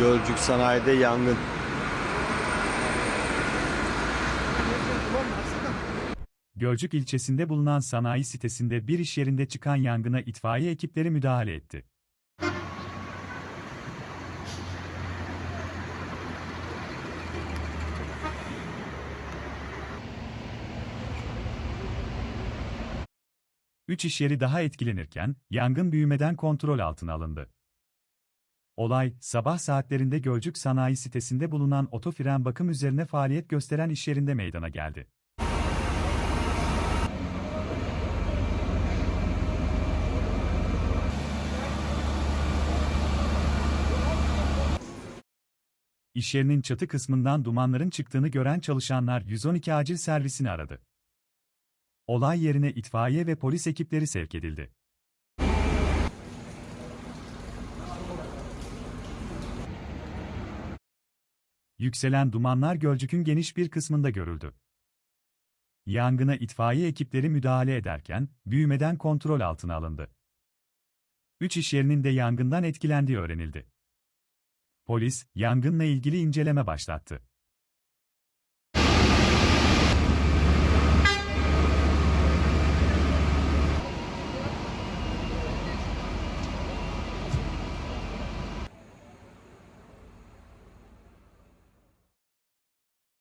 Gölcük Sanayi'de yangın. Gölcük ilçesinde bulunan sanayi sitesinde bir iş yerinde çıkan yangına itfaiye ekipleri müdahale etti. Üç iş yeri daha etkilenirken, yangın büyümeden kontrol altına alındı. Olay, sabah saatlerinde Gölcük Sanayi sitesinde bulunan otofren bakım üzerine faaliyet gösteren iş yerinde meydana geldi. İş yerinin çatı kısmından dumanların çıktığını gören çalışanlar 112 acil servisini aradı. Olay yerine itfaiye ve polis ekipleri sevk edildi. Yükselen dumanlar Gölcük'ün geniş bir kısmında görüldü. Yangına itfaiye ekipleri müdahale ederken, büyümeden kontrol altına alındı. Üç iş yerinin de yangından etkilendiği öğrenildi. Polis, yangınla ilgili inceleme başlattı.